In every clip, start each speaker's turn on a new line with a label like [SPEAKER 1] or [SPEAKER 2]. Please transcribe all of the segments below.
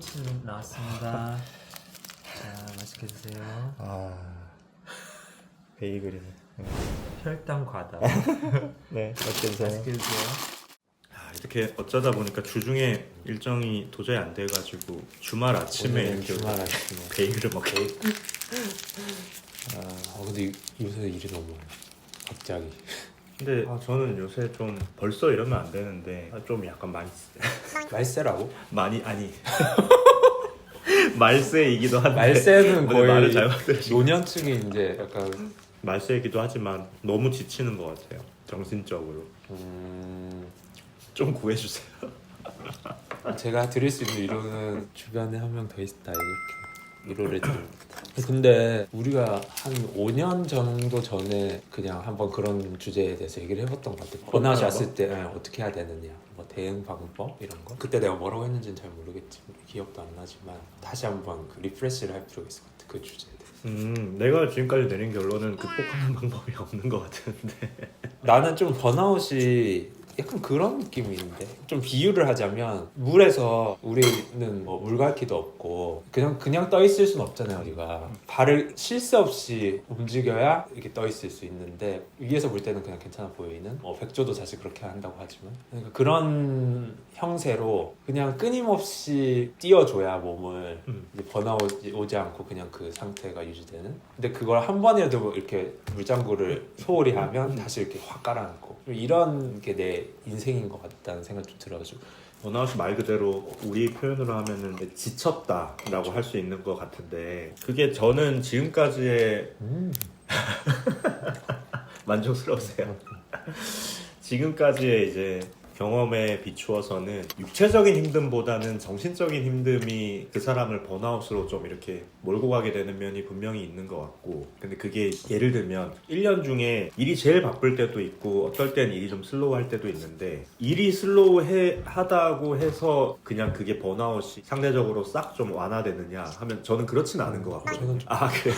[SPEAKER 1] 샌드위치 나왔습니다. 자, 맛있게 드세요.
[SPEAKER 2] 아 베이글이네.
[SPEAKER 1] 혈당 과다.
[SPEAKER 2] 네 맛있게 드세요.
[SPEAKER 1] 맛있게 드세요.
[SPEAKER 3] 아, 이렇게 어쩌다 보니까 주중에 일정이 도저히 안 돼가지고 주말 아침에
[SPEAKER 4] 오늘은
[SPEAKER 3] 이렇게
[SPEAKER 4] 주말 아침에
[SPEAKER 3] 베이글을 먹게
[SPEAKER 4] 아 근데 요새 일이 너무 많아 갑자기
[SPEAKER 3] 근데 아, 저는 요새 좀 벌써 이러면 안 되는데 아, 좀 약간 많이
[SPEAKER 4] 말세라고?
[SPEAKER 3] 많이 아니. 말세이기도 한데.
[SPEAKER 4] 말세는
[SPEAKER 3] 오늘 말을
[SPEAKER 4] 거의
[SPEAKER 3] 잘못
[SPEAKER 4] 노년층이 이제 약간
[SPEAKER 3] 말세이기도 하지만 너무 지치는 것 같아요. 정신적으로.
[SPEAKER 4] 음,
[SPEAKER 3] 좀 구해주세요.
[SPEAKER 4] 제가 드릴 수 있는 위로는 주변에 한 명 더 있다 이렇게 위로를 드립니다. 근데 우리가 한 5년 정도 전에 그냥 한번 그런 주제에 대해서 얘기를 해봤던 것 같아요. 번아웃이 왔을 때 예, 어떻게 해야 되느냐, 뭐 대응 방법 이런 거. 그때 내가 뭐라고 했는지는 잘 모르겠지, 기억도 안 나지만 다시 한번 그 리프레시를 할 필요가 있을 것 같아 그 주제에 대해.
[SPEAKER 3] 음 내가 지금까지 내린 결론은 극복하는 방법이 없는 것 같은데
[SPEAKER 4] 나는 좀 번아웃이 약간 그런 느낌인데. 좀 비유를 하자면 물에서 우리는 뭐 물갈퀴도 없고 그냥 그냥 떠 있을 수는 없잖아요 우리가. 발을 쉴새 없이 움직여야 이렇게 떠 있을 수 있는데 위에서 볼 때는 그냥 괜찮아 보이는 뭐 백조도 사실 그렇게 한다고 하지만. 그러니까 그런 형세로 그냥 끊임없이 띄워줘야 몸을
[SPEAKER 3] 음.
[SPEAKER 4] 번아웃 오지 않고 그냥 그 상태가 유지되는. 근데 그걸 한 번이라도 이렇게 물장구를 소홀히 하면 다시 이렇게 확 깔아앉고. 좀 이런 게 내 인생인 것 같다는 생각 좀 들어가지고
[SPEAKER 3] 번아웃이 말 그대로 우리 표현으로 하면은 지쳤다라고 할 수 있는 것 같은데 그게 저는 지금까지의
[SPEAKER 4] 음.
[SPEAKER 3] 만족스러우세요. 지금까지의 이제 경험에 비추어서는 육체적인 힘듦보다는 정신적인 힘듦이 그 사람을 번아웃으로 좀 이렇게 몰고 가게 되는 면이 분명히 있는 것 같고 근데 그게 예를 들면 1년 중에 일이 제일 바쁠 때도 있고 어떨 땐 일이 좀 슬로우 할 때도 있는데 일이 슬로우하다고 해서 그냥 그게 번아웃이 상대적으로 싹 좀 완화되느냐 하면 저는 그렇진 않은 것 같고.
[SPEAKER 4] 저는 좀-
[SPEAKER 3] 아 그래.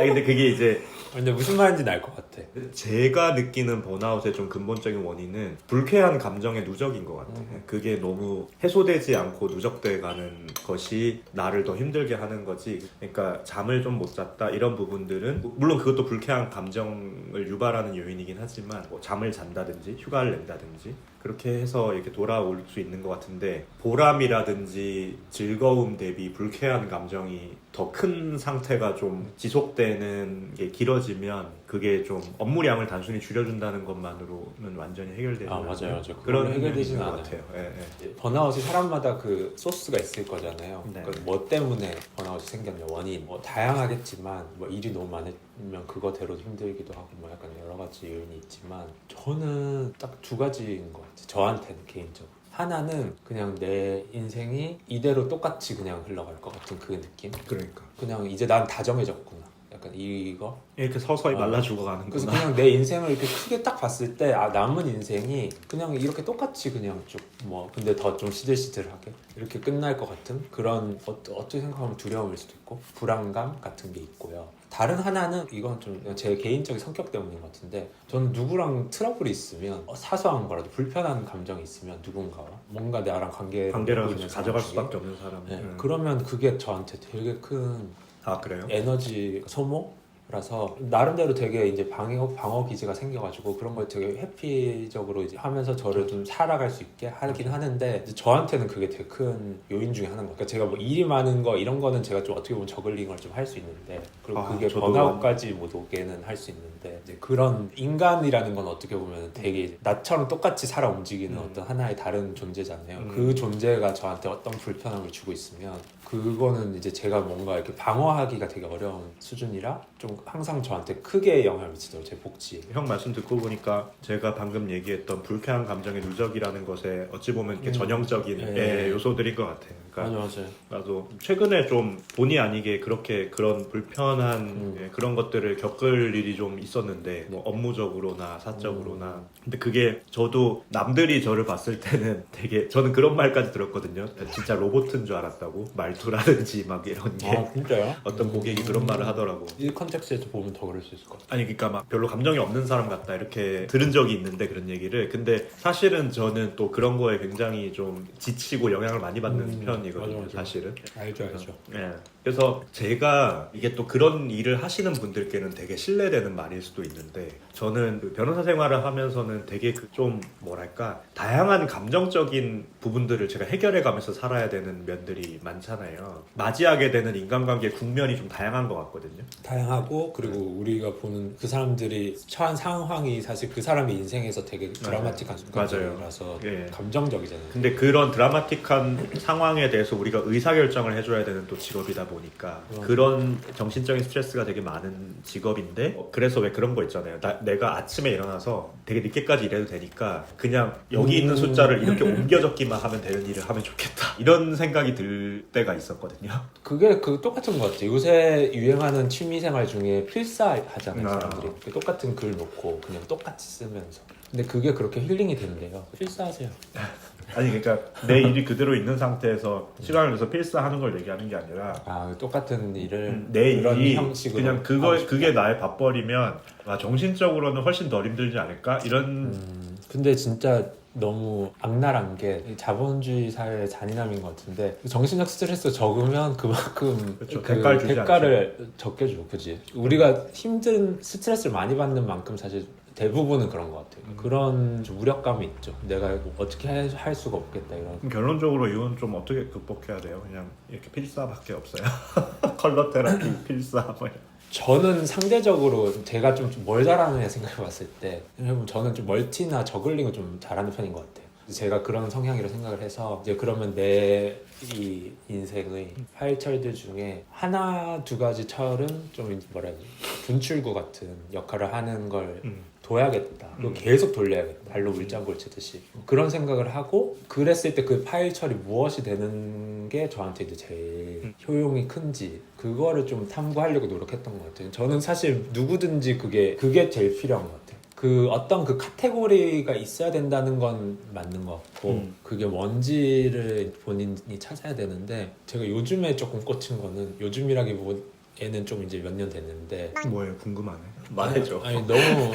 [SPEAKER 3] 아 근데 그게 이제
[SPEAKER 4] 근데 무슨 말인지 알 것 같아
[SPEAKER 3] 제가 느끼는 번아웃의 좀 근본적인 원인은 불쾌한 감정의 누적인 것 같아요. 그게 너무 해소되지 않고 누적돼 가는 것이 나를 더 힘들게 하는 거지. 그러니까 잠을 좀 못 잤다 이런 부분들은 물론 그것도 불쾌한 감정을 유발하는 요인이긴 하지만 뭐 잠을 잔다든지 휴가를 낸다든지 그렇게 해서 이렇게 돌아올 수 있는 것 같은데 보람이라든지 즐거움 대비 불쾌한 감정이 더 큰 상태가 좀 지속되는 게 길어지면 그게 좀 업무량을 단순히 줄여준다는 것만으로는 완전히 해결되지
[SPEAKER 4] 아, 맞아요, 맞아요.
[SPEAKER 3] 그런
[SPEAKER 4] 해결되지는
[SPEAKER 3] 것
[SPEAKER 4] 않아요.
[SPEAKER 3] 같아요. 예, 예.
[SPEAKER 4] 번아웃이 사람마다 그 소스가 있을 거잖아요.
[SPEAKER 3] 네.
[SPEAKER 4] 그뭐 때문에 번아웃이 생겼냐 원인 뭐 다양하겠지만 뭐 일이 너무 많으면 그거대로 힘들기도 하고 뭐 약간 여러 가지 요인이 있지만 저는 딱 두 가지인 것 같아요. 저한테는 개인적으로. 하나는 그냥 내 인생이 이대로 똑같이 그냥 흘러갈 것 같은 그 느낌.
[SPEAKER 3] 그러니까
[SPEAKER 4] 그냥 이제 난 다 정해졌구나. 약간 이거
[SPEAKER 3] 이렇게 서서히
[SPEAKER 4] 아.
[SPEAKER 3] 말라
[SPEAKER 4] 그래서
[SPEAKER 3] 죽어가는구나.
[SPEAKER 4] 그냥 내 인생을 이렇게 크게 딱 봤을 때 아 남은 인생이 그냥 이렇게 똑같이 그냥 쭉 뭐 근데 더 좀 시들시들하게 이렇게 끝날 것 같은 그런 어, 어떻게 생각하면 두려움일 수도 있고 불안감 같은 게 있고요. 다른 하나는 이건 좀 제 개인적인 성격 때문인 것 같은데 저는 누구랑 트러블이 있으면 어, 사소한 거라도 불편한 감정이 있으면 누군가와 뭔가 나랑 관계를 있는
[SPEAKER 3] 가져갈 수밖에 없는 사람.
[SPEAKER 4] 네,
[SPEAKER 3] 음.
[SPEAKER 4] 그러면 그게 저한테 되게 큰
[SPEAKER 3] 아 그래요?
[SPEAKER 4] 에너지 소모 라서 나름대로 되게 이제 방어 방어 기제가 생겨가지고 그런 걸 되게 해피적으로 이제 하면서 저를 좀 살아갈 수 있게 하긴 하는데 저한테는 그게 되게 큰 요인 중에 하나인 것 같아요. 제가 뭐 일이 많은 거 이런 거는 제가 좀 어떻게 보면 저글링을 좀 할 수 있는데 그리고
[SPEAKER 3] 아,
[SPEAKER 4] 그게 번아웃까지 못 오게는 할 수 있는데 그런 인간이라는 건 어떻게 보면 되게 나처럼 똑같이 살아 움직이는
[SPEAKER 3] 음.
[SPEAKER 4] 어떤 하나의 다른 존재잖아요.
[SPEAKER 3] 음.
[SPEAKER 4] 그 존재가 저한테 어떤 불편함을 주고 있으면 그거는 이제 제가 뭔가 이렇게 방어하기가 되게 어려운 수준이라 좀 항상 저한테 크게 영향을 미치더라고요 제 복지에
[SPEAKER 3] 형 말씀 듣고 보니까 제가 방금 얘기했던 불쾌한 감정의 누적이라는 것에 어찌 보면 이렇게
[SPEAKER 4] 음.
[SPEAKER 3] 전형적인
[SPEAKER 4] 네.
[SPEAKER 3] 예, 요소들인 것 같아요. 그러니까
[SPEAKER 4] 맞아요
[SPEAKER 3] 나도 최근에 좀 본의 아니게 그렇게 그런 불편한
[SPEAKER 4] 음.
[SPEAKER 3] 예, 그런 것들을 겪을 일이 좀 있었는데 뭐 업무적으로나 사적으로나.
[SPEAKER 4] 음.
[SPEAKER 3] 근데 그게 저도 남들이 저를 봤을 때는 되게 저는 그런 말까지 들었거든요. 진짜 로봇인 줄 알았다고? 말투라든지 막 이런 게.
[SPEAKER 4] 아 진짜요?
[SPEAKER 3] 어떤 고객이 그런 말을 하더라고.
[SPEAKER 4] 이 컨텍스트에서 보면 더 그럴 수 있을 것 같아요.
[SPEAKER 3] 아니 그러니까 막 별로 감정이 없는 사람 같다 이렇게 들은 적이 있는데 그런 얘기를. 근데 사실은 저는 또 그런 거에 굉장히 좀 지치고 영향을 많이 받는
[SPEAKER 4] 음. 맞아, 맞아.
[SPEAKER 3] 사실은.
[SPEAKER 4] 알죠 알죠.
[SPEAKER 3] 예. 그래서 제가 이게 또 그런 일을 하시는 분들께는 되게 신뢰되는 말일 수도 있는데 저는 그 변호사 생활을 하면서는 되게 그 좀 뭐랄까 다양한 감정적인 부분들을 제가 해결해 가면서 살아야 되는 면들이 많잖아요. 맞이하게 되는 인간관계 국면이 좀 다양한 것 같거든요.
[SPEAKER 4] 다양하고 그리고 우리가 보는 그 사람들이 처한 상황이 사실 그 사람의 인생에서 되게 드라마틱한
[SPEAKER 3] 맞아요.
[SPEAKER 4] 순간이라서
[SPEAKER 3] 예.
[SPEAKER 4] 감정적이잖아요.
[SPEAKER 3] 근데 그런 드라마틱한 상황에 대해서 우리가 의사결정을 해줘야 되는 또 직업이다 보니 까
[SPEAKER 4] 음.
[SPEAKER 3] 그런 정신적인 스트레스가 되게 많은 직업인데 어, 그래서 왜 그런 거 있잖아요 나- 내가 아침에 일어나서 되게 늦게까지 일해도 되니까 그냥 여기 있는
[SPEAKER 4] 음.
[SPEAKER 3] 숫자를 이렇게 옮겨 적기만 하면 되는 일을 하면 좋겠다 이런 생각이 들 때가 있었거든요
[SPEAKER 4] 그게 그 똑같은 것 같아요. 요새 유행하는 취미생활 중에 필사 하잖아요
[SPEAKER 3] 아.
[SPEAKER 4] 사람들이. 그 똑같은 글 놓고 그냥 똑같이 쓰면서. 근데 그게 그렇게 힐링이 된대요. 필사하세요.
[SPEAKER 3] 아니 그러니까 내 일이 그대로 있는 상태에서 시간을 내서 필사하는 걸 얘기하는 게 아니라
[SPEAKER 4] 아 똑같은 일을
[SPEAKER 3] 음, 내
[SPEAKER 4] 그런
[SPEAKER 3] 일이
[SPEAKER 4] 형식으로
[SPEAKER 3] 그냥 그거
[SPEAKER 4] 싶다.
[SPEAKER 3] 그게 나의 밥벌이면 아, 정신적으로는 훨씬 덜 힘들지 않을까 이런
[SPEAKER 4] 음, 근데 진짜 너무 악랄한 게이 자본주의 사회의 잔인함인 것 같은데 정신적 스트레스 적으면 그만큼
[SPEAKER 3] 그쵸,
[SPEAKER 4] 그
[SPEAKER 3] 대가를 주지
[SPEAKER 4] 대가를 적게 줘, 그지? 우리가 힘든 스트레스를 많이 받는 만큼 사실 대부분은 그런 것 같아요.
[SPEAKER 3] 음.
[SPEAKER 4] 그런 좀 우력감이 있죠. 내가 뭐 어떻게 할, 할 수가 없겠다 이런.
[SPEAKER 3] 그럼 결론적으로 이건 좀 어떻게 극복해야 돼요? 그냥 이렇게 필사밖에 없어요. 컬러 테라피, 필사 뭐 이런.
[SPEAKER 4] 저는 상대적으로 제가 좀 뭘 잘하느냐 생각해봤을 때 저는 좀 멀티나 저글링을 좀 잘하는 편인 것 같아요. 제가 그런 성향이라 생각을 해서 이제 그러면 내 이 인생의 파일철들 중에 하나 두 가지 철은 좀 뭐라 해야 되지 분출구 같은 역할을 하는 걸
[SPEAKER 3] 음.
[SPEAKER 4] 둬야겠다.
[SPEAKER 3] 음.
[SPEAKER 4] 계속 돌려야겠다. 발로 물장구를 치듯이 그런 생각을 하고 그랬을 때 그 파일철이 무엇이 되는 게 저한테 이제 제일
[SPEAKER 3] 음.
[SPEAKER 4] 효용이 큰지 그거를 좀 탐구하려고 노력했던 것 같아요. 저는 사실 누구든지 그게 그게 제일 필요한 것 같아요. 그 어떤 그 카테고리가 있어야 된다는 건 맞는 것 같고
[SPEAKER 3] 음.
[SPEAKER 4] 그게 뭔지를 본인이 찾아야 되는데 제가 요즘에 조금 꽂힌 거는 요즘이라기보에는 좀 이제 몇 년 됐는데
[SPEAKER 3] 뭐예요? 궁금하네. 말해줘.
[SPEAKER 4] 아니 너무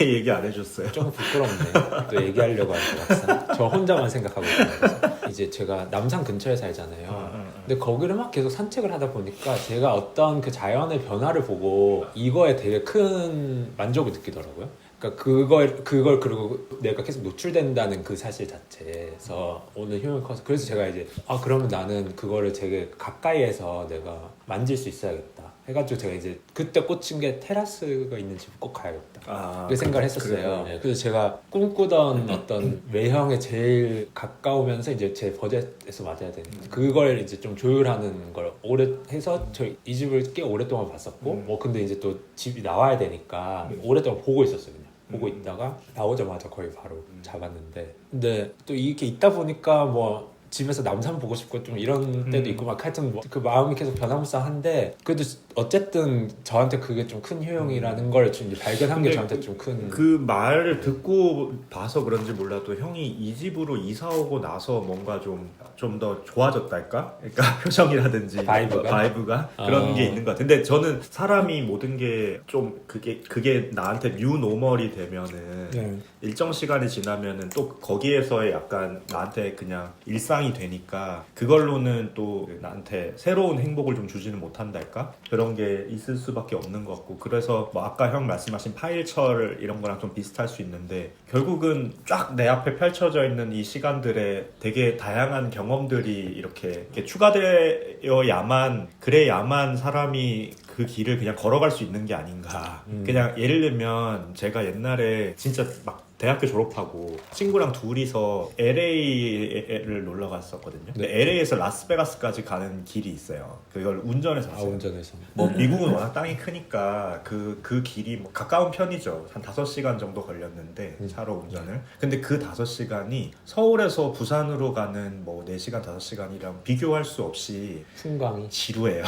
[SPEAKER 3] 왜 얘기 안 해줬어요?
[SPEAKER 4] 조금 부끄럽네. 또 얘기하려고 하니까 막상 저 혼자만 생각하고 있어요. 이제 제가 남산 근처에 살잖아요.
[SPEAKER 3] 아, 아, 아.
[SPEAKER 4] 근데 거기를 막 계속 산책을 하다 보니까 제가 어떤 그 자연의 변화를 보고 이거에 되게 큰 만족을 느끼더라고요. 그러니까 그걸 그걸 그리고 내가 계속 노출된다는 그 사실 자체에서 오는 효용이 커서 그래서 제가 이제 아 그러면 나는 그거를 되게 가까이에서 내가 만질 수 있어야겠다. 해가지고 제가 이제 그때 꽂힌 게 테라스가 있는 집 꼭 가야겠다.
[SPEAKER 3] 아,
[SPEAKER 4] 그 생각을 했었어요.
[SPEAKER 3] 그래.
[SPEAKER 4] 네, 그래서 제가 꿈꾸던 어떤 외형에 제일 가까우면서 이제 제 버젯에서 맞아야 되는 그걸 이제 좀 조율하는 걸 오래 해서 저 이 집을 꽤 오랫동안 봤었고
[SPEAKER 3] 음.
[SPEAKER 4] 뭐 근데 이제 또 집이 나와야 되니까 오랫동안 보고 있었어요. 그냥. 보고
[SPEAKER 3] 음.
[SPEAKER 4] 있다가 나오자마자 거의 바로 잡았는데 근데 또 이게 있다 보니까 뭐 집에서 남산 보고 싶고 좀 이런 때도
[SPEAKER 3] 음.
[SPEAKER 4] 있고 막 하여튼 뭐 그 마음이 계속 변화무쌍한데 그래도 어쨌든 저한테 그게 좀 큰 효용이라는 걸 좀 발견한 게
[SPEAKER 3] 근데
[SPEAKER 4] 저한테 좀 큰
[SPEAKER 3] 그 말을 듣고 봐서 그런지 몰라도 형이 이 집으로 이사 오고 나서 뭔가 좀 좀 더 좋아졌달까? 그러니까 표정이라든지
[SPEAKER 4] 바이브가?
[SPEAKER 3] 바이브가 그런
[SPEAKER 4] 어.
[SPEAKER 3] 게 있는 것 같아. 근데 저는 사람이 모든 게 좀 그게 그게 나한테 뉴 노멀이 되면은
[SPEAKER 4] 네.
[SPEAKER 3] 일정 시간이 지나면은 또 거기에서의 약간 나한테 그냥 일상 이 되니까 그걸로는 또 나한테 새로운 행복을 좀 주지는 못한달까? 그런 게 있을 수밖에 없는 것 같고 그래서 뭐 아까 형 말씀하신 파일철 이런 거랑 좀 비슷할 수 있는데 결국은 쫙 내 앞에 펼쳐져 있는 이 시간들에 되게 다양한 경험들이 이렇게, 이렇게 추가되어야만 그래야만 사람이 그 길을 그냥 걸어갈 수 있는 게 아닌가
[SPEAKER 4] 음.
[SPEAKER 3] 그냥 예를 들면 제가 옛날에 진짜 막 대학교 졸업하고 친구랑 둘이서 LA를 놀러 갔었거든요. 근데 LA에서 라스베가스까지 가는 길이 있어요. 그걸 운전해서
[SPEAKER 4] 아
[SPEAKER 3] 갔어요.
[SPEAKER 4] 운전해서
[SPEAKER 3] 뭐 미국은 워낙 땅이 크니까 그, 그 길이 뭐 가까운 편이죠. 한 5시간 정도 걸렸는데
[SPEAKER 4] 음.
[SPEAKER 3] 차로 운전을. 근데 그 5시간이 서울에서 부산으로 가는 뭐 4시간, 5시간이랑 비교할 수 없이
[SPEAKER 4] 풍광이
[SPEAKER 3] 지루해요.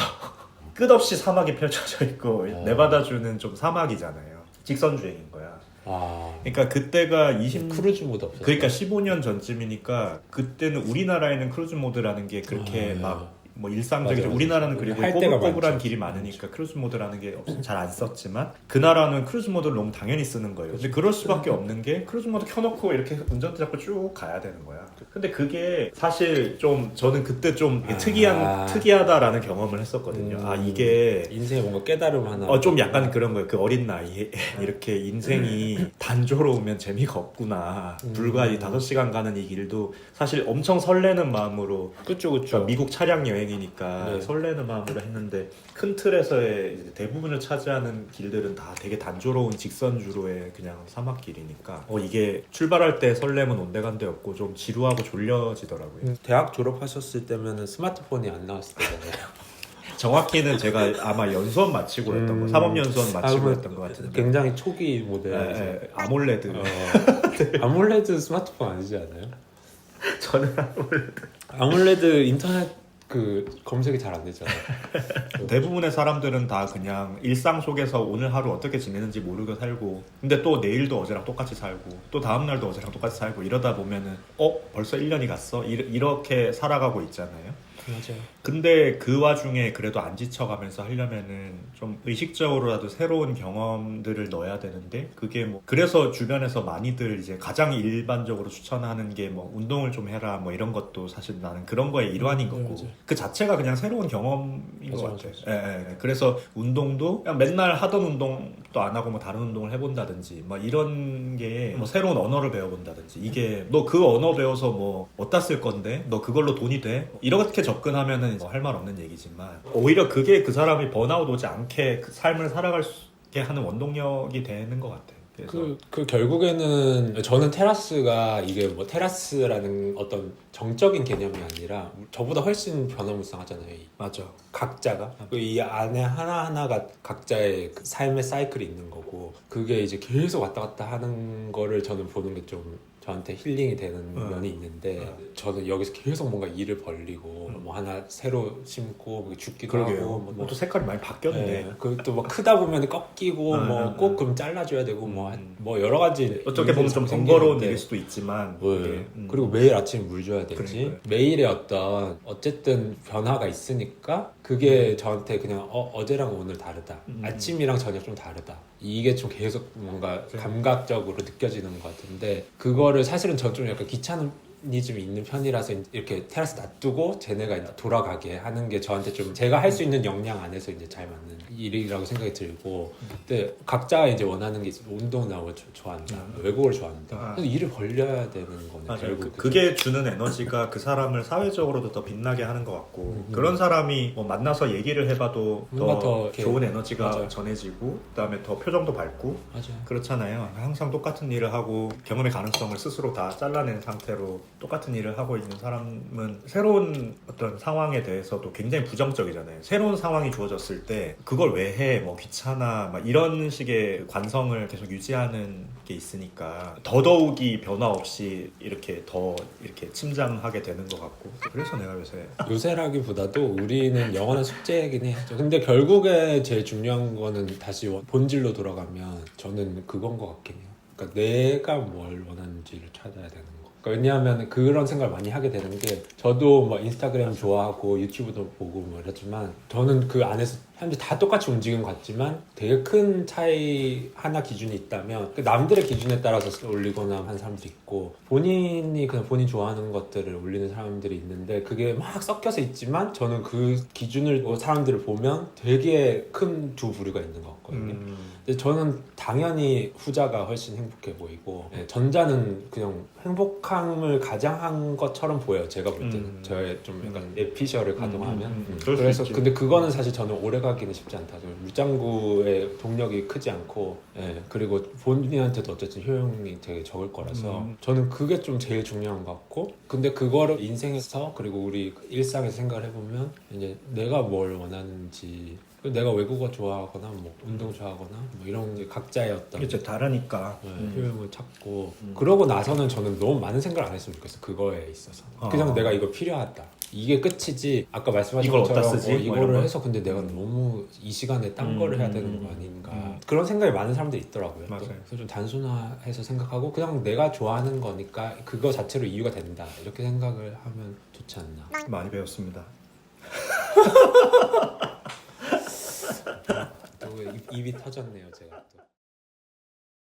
[SPEAKER 3] 끝없이 사막이 펼쳐져 있고
[SPEAKER 4] 어.
[SPEAKER 3] 내받아주는 좀 사막이잖아요. 직선 주행인 거야.
[SPEAKER 4] 아
[SPEAKER 3] 그러니까 그때가 20
[SPEAKER 4] 크루즈 모드 없었어
[SPEAKER 3] 그러니까 15년 전쯤이니까 그때는 우리나라에는 크루즈 모드라는 게 그렇게
[SPEAKER 4] 아,
[SPEAKER 3] 막 뭐 일상적이죠.
[SPEAKER 4] 맞아, 맞아.
[SPEAKER 3] 우리나라는 그리고 꼬불꼬불한. 길이 많으니까 크루즈 모드라는 게 잘 안 썼지만 그 나라는 크루즈 모드를 너무 당연히 쓰는 거예요. 근데 그럴 수밖에 없는 게 크루즈 모드 켜놓고 이렇게 운전대 잡고 쭉 가야 되는 거야. 근데 그게 사실 좀 저는 그때 좀
[SPEAKER 4] 아.
[SPEAKER 3] 특이한 특이하다라는 경험을 했었거든요.
[SPEAKER 4] 음.
[SPEAKER 3] 아 이게
[SPEAKER 4] 인생에 뭔가 깨달음 하나.
[SPEAKER 3] 어, 좀 약간 그런 거예요. 그 어린 나이에 이렇게 인생이 단조로우면 재미가 없구나.
[SPEAKER 4] 음.
[SPEAKER 3] 불과 이 다섯 시간 가는 이 길도 사실 엄청 설레는 마음으로
[SPEAKER 4] 그쵸
[SPEAKER 3] 그러니까
[SPEAKER 4] 그쵸.
[SPEAKER 3] 미국 차량 여행 이니까
[SPEAKER 4] 네.
[SPEAKER 3] 설레는 마음으로 했는데 큰 틀에서의 이제 대부분을 차지하는 길들은 다 되게 단조로운 직선주로의 그냥 사막길이니까 어 이게 출발할 때 설렘은 온데간데였고 좀 지루하고 졸려지더라고요.
[SPEAKER 4] 음, 대학 졸업하셨을 때면은 스마트폰이 안 나왔을 때잖아요.
[SPEAKER 3] 정확히는 제가 아마 연수원 마치고 했던 거,
[SPEAKER 4] 음.
[SPEAKER 3] 사법연수원 마치고
[SPEAKER 4] 아,
[SPEAKER 3] 했던 것 같은데.
[SPEAKER 4] 굉장히 초기 모델.
[SPEAKER 3] 예, 예, 아몰레드.
[SPEAKER 4] 어, 아몰레드 스마트폰 아니지 않아요?
[SPEAKER 3] 저는
[SPEAKER 4] 아몰레드 인터넷 그 검색이 잘 안 되잖아요.
[SPEAKER 3] 대부분의 사람들은 다 그냥 일상 속에서 오늘 하루 어떻게 지내는지 모르고 살고 근데 또 내일도 어제랑 똑같이 살고 또 다음날도 어제랑 똑같이 살고 이러다 보면은 어? 벌써 1년이 갔어? 이- 이렇게 살아가고 있잖아요
[SPEAKER 4] 맞아요.
[SPEAKER 3] 근데 그 와중에 그래도 안 지쳐가면서 하려면은 좀 의식적으로라도 새로운 경험들을 넣어야 되는데 그게 뭐 그래서 주변에서 많이들 이제 가장 일반적으로 추천하는 게 뭐 운동을 좀 해라 뭐 이런 것도 사실 나는 그런 거의 일환인
[SPEAKER 4] 네,
[SPEAKER 3] 거고
[SPEAKER 4] 맞아요.
[SPEAKER 3] 그 자체가 그냥 새로운 경험인
[SPEAKER 4] 맞아,
[SPEAKER 3] 것
[SPEAKER 4] 맞아,
[SPEAKER 3] 같아. 예, 예, 예. 그래서 운동도 그냥 맨날 하던 운동 도안 하고 뭐 다른 운동을 해본다든지 뭐 이런 게 뭐 새로운 언어를 배워본다든지 이게 너 그 언어 배워서 뭐 어디다 쓸 건데? 너 그걸로 돈이 돼? 이렇게 접근하면은 뭐 할 말 없는 얘기지만 오히려 그게 그 사람이 번아웃 오지 않게 그 삶을 살아갈 수 있게 하는 원동력이 되는 것 같아. 그래서
[SPEAKER 4] 그, 그 결국에는 저는 테라스가 이게 뭐 테라스라는 어떤 정적인 개념이 아니라 저보다 훨씬 변화무쌍하잖아요. 이
[SPEAKER 3] 맞아.
[SPEAKER 4] 각자가 그이 안에 하나 하나가 각자의 그 삶의 사이클이 있는 거고 그게 이제 계속 왔다 갔다 하는 거를 저는 보는 게 좀 저한테 힐링이 되는
[SPEAKER 3] 어.
[SPEAKER 4] 면이 있는데
[SPEAKER 3] 어.
[SPEAKER 4] 저는 여기서 계속 뭔가 일을 벌리고 뭐 하나 새로 심고 뭐 죽기도
[SPEAKER 3] 그러게요.
[SPEAKER 4] 하고
[SPEAKER 3] 뭐,
[SPEAKER 4] 뭐
[SPEAKER 3] 또 색깔이 많이 바뀌었네.
[SPEAKER 4] 네, 그또 뭐 크다 보면 꺾이고
[SPEAKER 3] 음,
[SPEAKER 4] 뭐
[SPEAKER 3] 음,
[SPEAKER 4] 꼭
[SPEAKER 3] 음.
[SPEAKER 4] 그럼 잘라줘야 되고 뭐
[SPEAKER 3] 음.
[SPEAKER 4] 뭐 여러 가지
[SPEAKER 3] 어떻게 보면 좀 번거로운 일일 수도 있지만
[SPEAKER 4] 네.
[SPEAKER 3] 음.
[SPEAKER 4] 그리고 매일 아침 물 줘야 되지
[SPEAKER 3] 그러니까요.
[SPEAKER 4] 매일의 어떤 어쨌든 변화가 있으니까 그게 저한테 그냥 어, 어제랑 오늘 다르다
[SPEAKER 3] 음.
[SPEAKER 4] 아침이랑 저녁 좀 다르다 이게 좀 계속 뭔가 감각적으로 느껴지는 것 같은데 그거를 사실은 저 좀 약간 귀찮음 이 좀 있는 편이라서 이렇게 테라스 놔두고 쟤네가 이제 돌아가게 하는 게 저한테 좀 제가 할 수 있는 역량 안에서 이제 잘 맞는 일이라고 생각이 들고 근데 각자 이제 원하는 게. 운동 나고 좋아한다 외국어를 좋아한다
[SPEAKER 3] 아.
[SPEAKER 4] 그래서 일을 벌려야 되는 거네
[SPEAKER 3] 맞아요.
[SPEAKER 4] 결국
[SPEAKER 3] 그? 그게 주는 에너지가 그 사람을 사회적으로도 더 빛나게 하는 것 같고
[SPEAKER 4] 음.
[SPEAKER 3] 그런 사람이 뭐 만나서 얘기를 해봐도 더,
[SPEAKER 4] 더
[SPEAKER 3] 좋은 에너지가
[SPEAKER 4] 맞아요.
[SPEAKER 3] 전해지고 그다음에 더 표정도 밝고
[SPEAKER 4] 맞아요
[SPEAKER 3] 그렇잖아요. 항상 똑같은 일을 하고 경험의 가능성을 스스로 다 잘라낸 상태로 똑같은 일을 하고 있는 사람은 새로운 어떤 상황에 대해서도 굉장히 부정적이잖아요. 새로운 상황이 주어졌을 때 그걸 왜 해? 뭐 귀찮아. 막 이런 식의 관성을 계속 유지하는 게 있으니까 더더욱이 변화 없이 이렇게 더 이렇게 침잠하게 되는 것 같고 그래서 내가 요새
[SPEAKER 4] 요새라기보다도 우리는 영원한 숙제이긴 해. 근데 결국에 제일 중요한 거는 다시 원- 본질로 돌아가면 저는 그건 것 같긴 해요. 그러니까 내가 뭘 원하는지를 찾아야 되는 거. 그러니까 왜냐하면 그런 생각을 많이 하게 되는 게 저도 뭐 인스타그램 좋아하고 유튜브도 보고 뭐 이랬지만 저는 그 안에서 사람들이 다 똑같이 것 같지만 되게 큰 차이 하나 기준이 있다면 그 남들의 기준에 따라서 올리거나 하는 사람들이 있고 본인이 그냥 본인 좋아하는 것들을 올리는 사람들이 있는데 그게 막 섞여서 있지만 저는 그 기준을 사람들을 보면 되게 큰 두 부류가 있는 것 같거든요.
[SPEAKER 3] 음,
[SPEAKER 4] 근데 저는 당연히 후자가 훨씬 행복해 보이고 예, 전자는 그냥 행복함을 가장한 것처럼 보여요. 제가 볼 때는
[SPEAKER 3] 음.
[SPEAKER 4] 저의 좀 약간
[SPEAKER 3] 음.
[SPEAKER 4] 에피셜을 가동하면
[SPEAKER 3] 음, 음, 음.
[SPEAKER 4] 음.
[SPEAKER 3] 그럴 수
[SPEAKER 4] 그래서. 근데 그거는 사실 저는 오래 가기는 쉽지 않다. 저 물장구의 동력이 크지 않고 예, 그리고 본인한테도 어쨌든 효용이 되게 적을 거라서
[SPEAKER 3] 음.
[SPEAKER 4] 저는 그게 좀 제일 중요한 것 같고 근데 그거를 인생에서 그리고 우리 일상에서 생각을 해보면 이제 내가 뭘 원하는지 내가 외국어 좋아하거나 뭐 운동 좋아하거나 뭐 이런 게 각자의 어떤
[SPEAKER 3] 이제 다르니까
[SPEAKER 4] 네,
[SPEAKER 3] 음.
[SPEAKER 4] 효용을 찾고
[SPEAKER 3] 음.
[SPEAKER 4] 그러고 나서는 저는 너무 많은 생각을 안 했으면 좋겠어 그거에 있어서
[SPEAKER 3] 어.
[SPEAKER 4] 그냥 내가 이거 필요하다 이게 끝이지 아까 말씀하신
[SPEAKER 3] 이걸
[SPEAKER 4] 것처럼
[SPEAKER 3] 어디다 쓰지?
[SPEAKER 4] 어,
[SPEAKER 3] 뭐 이런
[SPEAKER 4] 이거를
[SPEAKER 3] 거?
[SPEAKER 4] 해서 근데 내가 너무 이 시간에 딴
[SPEAKER 3] 음,
[SPEAKER 4] 거를 해야
[SPEAKER 3] 음,
[SPEAKER 4] 되는
[SPEAKER 3] 음,
[SPEAKER 4] 거 아닌가
[SPEAKER 3] 음.
[SPEAKER 4] 그런 생각이 많은 사람들이 있더라고요 또.
[SPEAKER 3] 맞아요.
[SPEAKER 4] 그래서 좀 단순화해서 생각하고 그냥 내가 좋아하는 거니까 그거 자체로 이유가 된다 이렇게 생각을 하면 좋지 않나
[SPEAKER 3] 많이 배웠습니다.
[SPEAKER 4] 입이 터졌네요 제가 또.